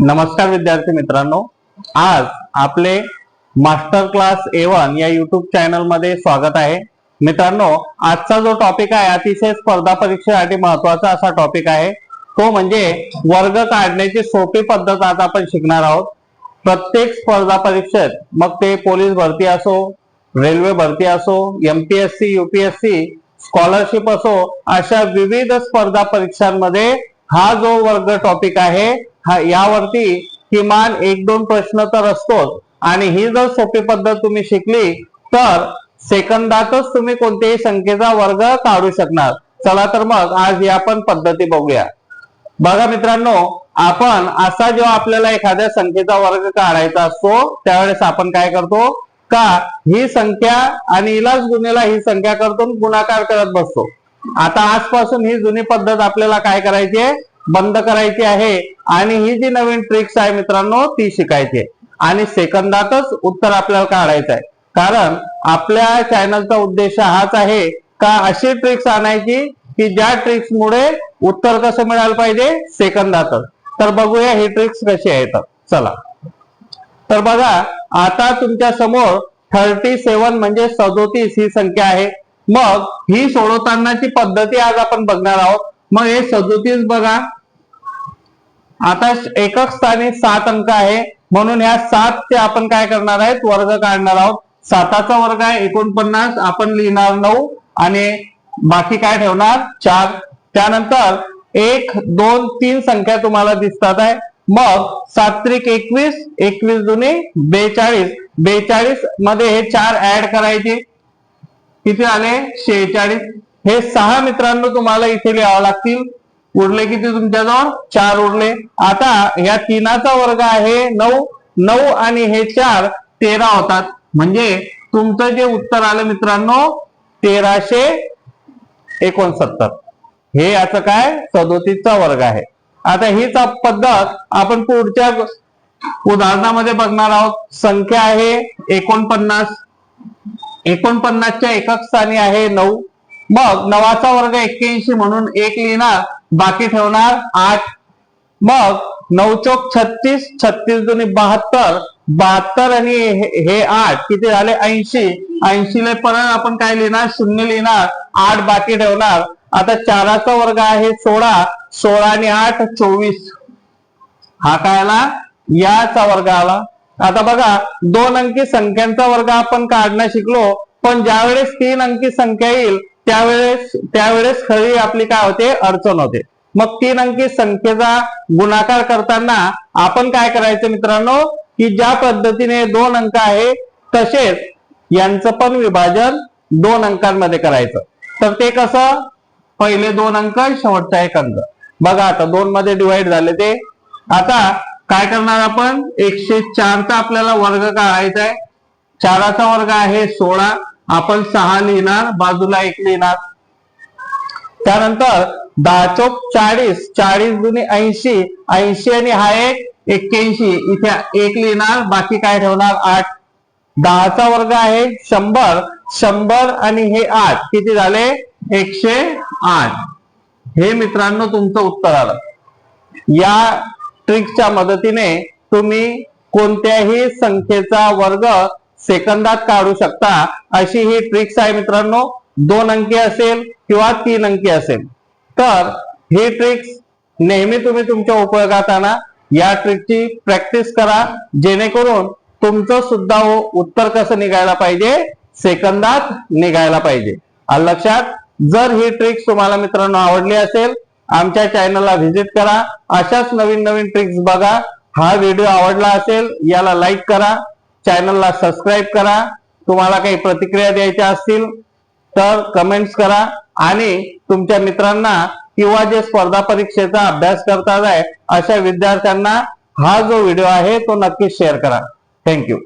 नमस्कार विद्यार्थी मित्रांनो. आज आपले मास्टर क्लास ए वन या युट्यूब चॅनलमध्ये स्वागत आहे. मित्रांनो आजचा जो टॉपिक आहे अतिशय स्पर्धा परीक्षेसाठी महत्त्वाचा असा टॉपिक आहे. तो म्हणजे वर्ग काढण्याची सोपी पद्धत आज आपण शिकणार आहोत. प्रत्येक स्पर्धा परीक्षेत मग ते पोलीस भरती असो रेल्वे भरती असो एमपीएससी युपीएससी स्कॉलरशिप असो अशा विविध स्पर्धा परीक्षांमध्ये हा जो वर्ग टॉपिक आहे हा यावरती किमान एक दोन प्रश्न तर असतोच. आणि ही जर सोपी पद्धत तुम्ही शिकली तर सेकंदातच तुम्ही कोणत्याही संख्येचा वर्ग काढू शकणार. चला तर मग आज या पण पद्धती बघूया. बघा मित्रांनो आपण असा जेव्हा आपल्याला एखाद्या संख्येचा वर्ग काढायचा असतो त्यावेळेस आपण काय करतो? का ही संख्या आणि इलाज गुन्हेला ही संख्या करतो गुणाकार करत बसतो. आता आजपासून ही जुनी पद्धत आपल्याला काय करायची आहे? बंद करायची आहे. आणि ही जी नवीन ट्रिक्स आहे मित्रांनो ती शिकायची आणि सेकंदातच उत्तर आपल्याला काढायचं आहे. कारण आपल्या चॅनलचा उद्देश हाच आहे का अशी ट्रिक्स आणायची की ज्या ट्रिक्समुळे उत्तर कसं मिळालं पाहिजे? सेकंदातच. तर बघूया ही ट्रिक्स कशी आहेत. चला. तर बघा आता तुमच्यासमोर थर्टी सेवन म्हणजे सदोतीस ही संख्या आहे. मग ही सोडवतानाची पद्धती आज आपण बघणार आहोत. मग हे सदोतीस बघा. आता एकक स्थानी सात अंक आहे. म्हणून या सात ते आपण काय करणार आहेत? वर्ग काढणार आहोत. साताचा वर्ग आहे एकोणपन्नास आपण लिहिणार नऊ आणि बाकी काय ठेवणार? चार. त्यानंतर एक दोन तीन संख्या तुम्हाला दिसतात आहे. मग सात त्रिक एकवीस एकवीस दुने बेचाळीस. बेचाळीसमध्ये हे चार ऍड करायचे. किती आले? शेहेचाळीस. हे सहा मित्रांनो तुम्हाला इथे लिहावं लागतील. उरले किती तुमच्याजवळ? चार उरले. आता या तीनाचा वर्ग आहे नऊ. नऊ आणि हे चार तेरा होतात. म्हणजे तुमचं जे उत्तर आलं मित्रांनो तेराशे एकोणसत्तर. हे याचं काय? सदोतीसचा वर्ग आहे. आता हीच पद्धत आपण पुढच्या उदाहरणामध्ये बघणार आहोत. संख्या आहे एकोणपन्नास. एकोणपन्नासच्या एकक स्थानी आहे नऊ. मग नवाचा वर्ग एक्क्याऐंशी म्हणून एक लिहिणार बाकी ठेवणार आठ. मग नऊ चौक छत्तीस छत्तीस दोन्ही बहात्तर बहात्तर आणि हे आठ किती झाले? ऐंशी. ऐंशीला परत आपण काय लिहिणार? शून्य लिहिणार आठ बाकी ठेवणार. आता चाराचा वर्ग आहे सोळा सोळा आणि आठ चोवीस. हा काय आला? याचा वर्ग आला. आता बघा दोन अंकी संख्यांचा वर्ग आपण काढणं शिकलो पण ज्यावेळेस तीन अंकी संख्या येईल त्यावेळेस त्यावेळेस खरी आपली काय होते? अडचण होते. मग तीन अंकी संख्येचा गुणाकार करताना आपण काय करायचं मित्रांनो? की ज्या पद्धतीने दोन अंक आहे तसेच यांचं पण विभाजन दोन अंकांमध्ये करायचं. तर ते कसं? पहिले दोन अंक शेवटचा एक अंक. बघा आता दोन मध्ये डिवाइड झाले ते. आता काय करणार आपण? एकशे चारचा आपल्याला वर्ग काढायचा आहे. चाराचा वर्ग आहे सोळा. आपण सहा लिहिणार बाजूला एक लिहिणार. त्यानंतर दहा चौक चाळीस चाळीस दुनी ऐंशी ऐंशी आणि हा एक एक्क्याऐंशी. इथे एक लिहिणार बाकी काय ठेवणार? आठ. दहाचा वर्ग आहे शंभर. शंभर आणि हे आठ. किती झाले? एकशे आठ. हे मित्रांनो तुमचं उत्तर आलं. या ट्रिकच्या मदतीने तुम्ही कोणत्याही संख्येचा वर्ग सेकंदात काढू शकता. अशी ही ट्रिक्स आहे मित्रांनो. दोन अंकी असेल किंवा तीन अंकी असेल. तर ही ट्रिक्स नेहमी तुम्ही तुमच्या उपयोगात आणा. या ट्रिकची प्रॅक्टिस करा. जेणेकरून तुमचं सुद्धा हो उत्तर कसं निघायला पाहिजे? सेकंदात निघायला पाहिजे. लक्षात जर ही ट्रिक्स तुम्हाला मित्रांनो आवडली असेल आमच्या चॅनलला व्हिजिट करा. अशाच नवीन नवीन ट्रिक्स बघा. हा व्हिडिओ आवडला असेल याला लाईक करा. चॅनलला सबस्क्राईब करा. तुम्हाला काही प्रतिक्रिया द्यायच्या असतील तर कमेंट्स करा. आणि तुमच्या मित्रांना किंवा जे स्पर्धा परीक्षेचा अभ्यास करतात आहे अशा विद्यार्थ्यांना हा जो व्हिडिओ आहे तो नक्कीच शेअर करा. थँक्यू